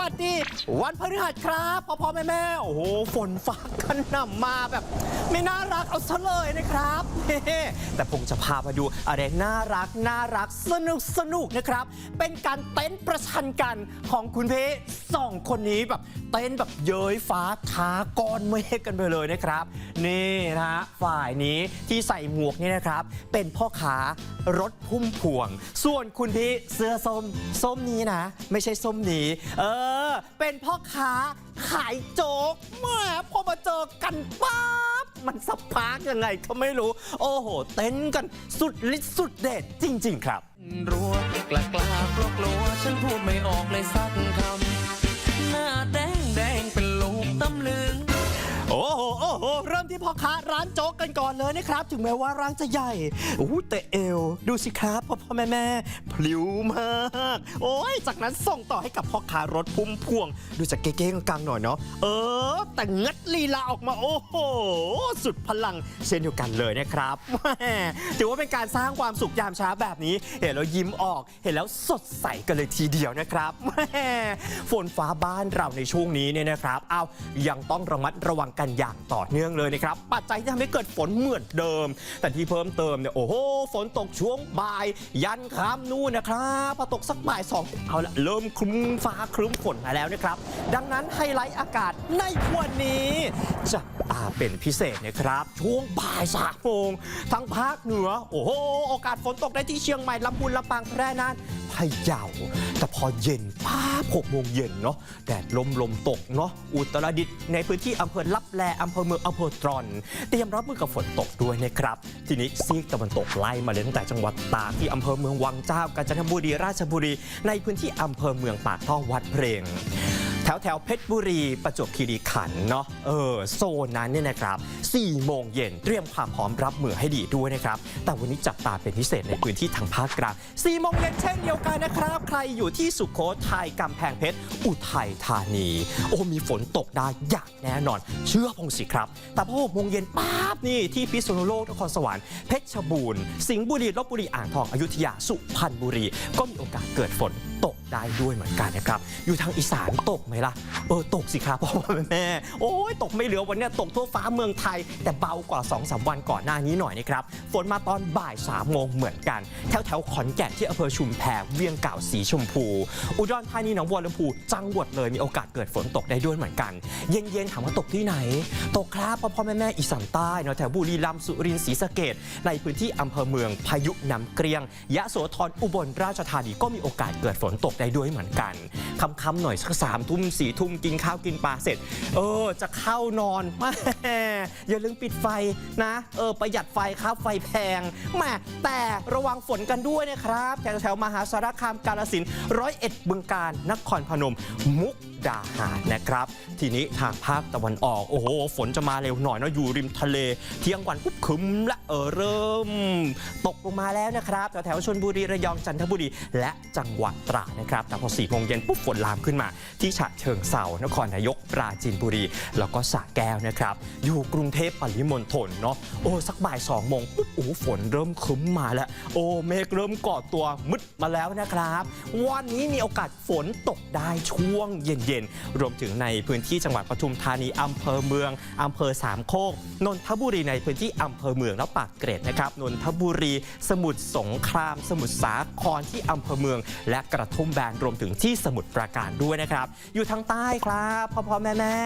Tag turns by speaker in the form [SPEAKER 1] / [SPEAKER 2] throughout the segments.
[SPEAKER 1] วัสดี วันพฤหัสครับพ่อพ่อแม่แม่โอ้โห ฝนฟ้ากันหน่ำมาแบบ ไม่น่ารักเอาซะเลยนะครับแต่ผมจะพามาดูอะไรน่ารักน่ารักสนุกสนุกนะครับ เป็นการเต้นประชันกันของคุณเพสองคนนี้แบบเต้นแบบเย้ยฟ้าท้าก้อนเมฆกันไปเลยนะครับ นี่นะฮะฝ่ายนี้ที่ใส่หมวกนี่นะครับ เป็นพ่อขารถพุ่มพวง ส่วนคุณพี่เสื้อส้มส้มนี้นะ ไม่ใช่ส้มนี้ เออ เป็นพ่อค้าขายโจ๊กแหม่พอมาเจอกันปั๊บ มันสปาร์กยังไงก็ไม่รู้ โอ้โห เต้นกันสุดฤทธิ์สุดเด็ดจริง ๆ ครับ
[SPEAKER 2] รัวกล้ากล้ากลัวกลัวฉันพูดไม่ออกเลยสักคำ
[SPEAKER 1] ที่พ่อค้าร้านโจ๊กกันก่อนเลยนะครับ ถึงแม้ว่าร้านจะใหญ่โอ้แต่เอว ดูสิครับพ่อพ่อแม่แม่พลิ้วมาก โอ้ยจากนั้นส่งต่อให้กับพ่อค้ารถพุ่มพวง ดูจากเก๊ๆกลางๆหน่อยเนาะเออ แต่งัดลีลาออกมาโอ้โหสุดพลังเช่นเดียวกันเลยนะครับแหม่ถือว่าเป็นการสร้างความสุขยามเช้าแบบนี้ เห็นแล้วยิ้มออกเห็นแล้วสดใสกันเลยทีเดียวนะครับแหม่ฝนฟ้าบ้านเราในช่วงนี้เนี่ยนะครับเอายังต้องระมัดระวังกันอย่างต่อเนื่องเลยนะครับปัจจัยที่ทำให้เกิดฝนเหมือนเดิม แต่ที่เพิ่มเติมเนี่ยโอ้โห ฝนตกช่วงบ่าย ยันค่ำนู่นนะครับพอตกสักบ่ายสองเอาละเริ่มคลุ้มฟ้าคลุ้มฝนมาแล้วนะครับ ดังนั้นไฮไลท์อากาศในวันนี้จะ ตาเป็นพิเศษนะครับ ช่วงบ่ายสามโมงทั้งภาคเหนือ โอ้โห โอกาสฝนตกได้ที่เชียงใหม่ลำพูนลำปางแพร่น่านพะเยาแต่พอเย็นป้าหกโมงเย็นเนาะแดดลมลมตกเนาะอุตรดิตถ์ในพื้นที่อำเภอลับแลอำเภอเมืองอำเภอตรอน เตรียมรับมือกับฝนตกด้วยนะครับ ทีนี้ซีกตะวันตกไล่มาเลยตั้งแต่จังหวัดตากที่อำเภอเมืองวังเจ้ากาญจนบุรีราชบุรี ในพื้นที่อำเภอเมืองปากท่อวัดเพลง ถวแถวเพชรบุรีประจวบคีรีขันธ์เนาะเออโซนนั้นเนี่ยนะครับ4โมงเย็นเตรียมความพร้อมรับมือให้ดีด้วยนะครับ แต่วันนี้จับตาเป็นพิเศษในพื้นที่ทางภาคกลาง4โมงเย็นเช่นเดียวกันนะครับ ใครอยู่ที่สุโขทัยกำแพงเพชร อุทัยธานี โอ้มีฝนตกได้อย่างแน่นอน เชื่อพงสิครับ แต่พอ6โมงเย็นปั๊บนี่ที่พิษณุโลกนครสวรรค์เพชรบูรณ์สิงห์บุรีลบบุรีอ่างทองอยุธยาสุพรรณบุรี ก็มีโอกาสเกิดฝนตก ได้ด้วยเหมือนกันนะครับ อยู่ทางอีสานตกไหมล่ะ เออตกสิครับพ่อแม่ โอ้ยตกไม่เหลือวันเนี้ยตกทั่วฟ้าเมืองไทย แต่เบากว่า2อสวันก่อนหน้านี้หน่อยนะครับ ฝนมาตอนบ่าย3ามโมงเหมือนกัน แถวแถวขอนแก่นที่อำเภอชุมแพเวียงเก่าสีชมพู อุดรธานีหนองบัวลำพู จังหวัดเลยมีโอกาสเกิดฝนตกได้ด้วยเหมือนกัน เย็นๆถามว่าตกที่ไหน ตกครับพ่อพ่อแม่แม่อีสานใต้เนาะแถวบุรีรัมย์สุรินทร์ศรีสะเกดในพื้นที่อำเภอเมืองพายุน้ำเกรียง ยะโสธรอุบลราชธานีก็มีโอกาสเกิดฝนตกได้ด้วยเหมือนกันค่ำๆหน่อยสักสามทุ่มสี่ทุ่มกินข้าวกินปลาเสร็จ เออ จะเข้านอนแม่อย่าลืมปิดไฟนะ เออ ประหยัดไฟครับไฟแพงแหม่แต่ระวังฝนกันด้วยนะครับแถวแถวมหาสารคามกาลสินร้อยเอ็ดบึงการนครพนม มุก ดาหารนะครับ ทีนี้ทางภาคตะวันออก โอ้โห ฝนจะมาเร็วหน่อยเนาะอยู่ริมทะเล เที่ยงวันปุ๊บครึ้มละเออเริ่ม ตกลงมาแล้วนะครับแถวแถวๆชนบุรีระยองจันทบุรี และจังหวัดตราดนะครับ แต่พอสี่โมงเย็นปุ๊บฝนลามขึ้นมา ที่ฉะเชิงเซานครนายกปราจีนบุรี แล้วก็สระแก้วนะครับ อยู่กรุงเทพปริมณฑลเนาะโอ้สักบ่ายสองโมงปุ๊บโอ้ฝนเริ่มครึ้มมาแล้ว โอ้เมฆเริ่มก่อตัวมึดมาแล้วนะครับ วันนี้มีโอกาสฝนตกได้ช่วงเย็นๆรวมถึงในพื้นที่จังหวัดปทุมธานีอำเภอเมืองอำเภอสามโคกนนทบุรีในพื้นที่อำเภอเมืองและปากเกร็ดนะครับนนทบุรี สมุทรสงคราม สมุทรสาครที่อำเภอเมือง และกระทุ่มแบนรวมถึงที่สมุทรปราการด้วยนะครับ อยู่ทางใต้ครับพ่อพ่อแม่แม่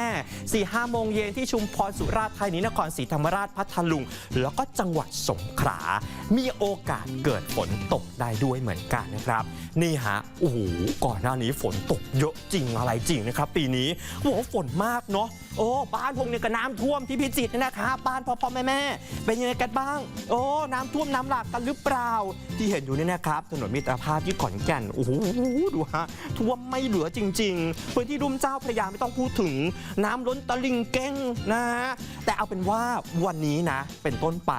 [SPEAKER 1] สี่ห้าโมงเย็นที่ชุมพรสุราษฎร์ธานีนครศรีธรรมราชพัทลุง แล้วก็จังหวัดสงขลา มีโอกาสเกิดฝนตกได้ด้วยเหมือนกันนะครับ นี่ฮะโอ้โหก่อนหน้านี้ฝนตกเยอะจริงอะไรจริงนะครับปีนี้โอ้โหฝนมากเนาะโอ้บ้านพงเนี่ยก็น้ำท่วมที่พิจิตรเนยนะครับบ้านพ่อพ่อแม่แม่เป็นยังไงกันบ้าง โอ้น้ำท่วมน้ำหลากกันหรือเปล่า ที่เห็นอยู่เนี่ยนะครับ ถนนมิตรภาพที่ขอนแก่นโอ้โหดูฮะท่วมไม่เหลือจริง ๆ พื้นที่รุ่มเจ้าพระยาไม่ต้องพูดถึง น้ำล้นตลิ่งเก้งนะฮะแต่เอาเป็นว่าวันนี้นะ เป็นต้นไป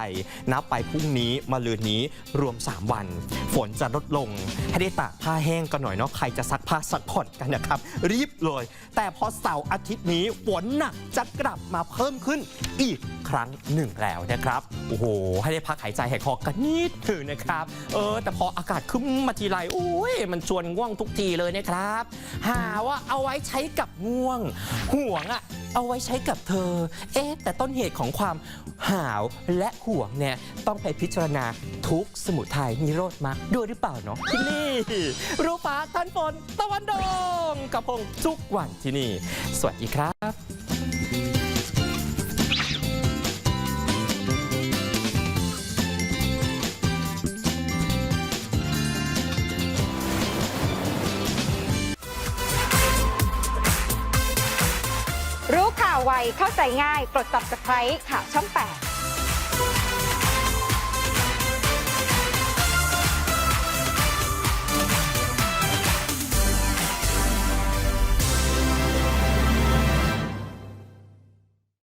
[SPEAKER 1] นับไปพรุ่งนี้มาลืนนี้รวม 3 วัน ฝนจะลดลงให้ได้ตากผ้าแห้งกันหน่อยเนาะใครจะซักผ้าซักผ่อนกันนะครับ รีบเลย แต่พอเสาร์อาทิตย์นี้ฝนหนักจะกลับมาเพิ่มขึ้นอีกครั้งหนึ่งแล้วนะครับ โอ้โห ให้ได้พักหายใจหายคอกันนิดหนึ่งนะครับ เออ แต่พออากาศขึ้นมาทีไรโอ้ย มันชวนง่วงทุกทีเลยนะครับ หาว่าเอาไว้ใช้กับง่วง ห่วงอะ เอาไว้ใช้กับเธอ เอ๊ะ แต่ต้นเหตุของความหาวและห่วงเนี่ย ต้องไปพิจารณาทุกสมุทัยนิโรธมรรคด้วยหรือเปล่าเนาะที่นี่ รู้ฟ้าท่านฝนตะวันดงกับพงทุกวันที่นี่ สวัสดีครับ
[SPEAKER 3] ไวเข้าใจง่ายกด subscribe ข่าวช่อง 8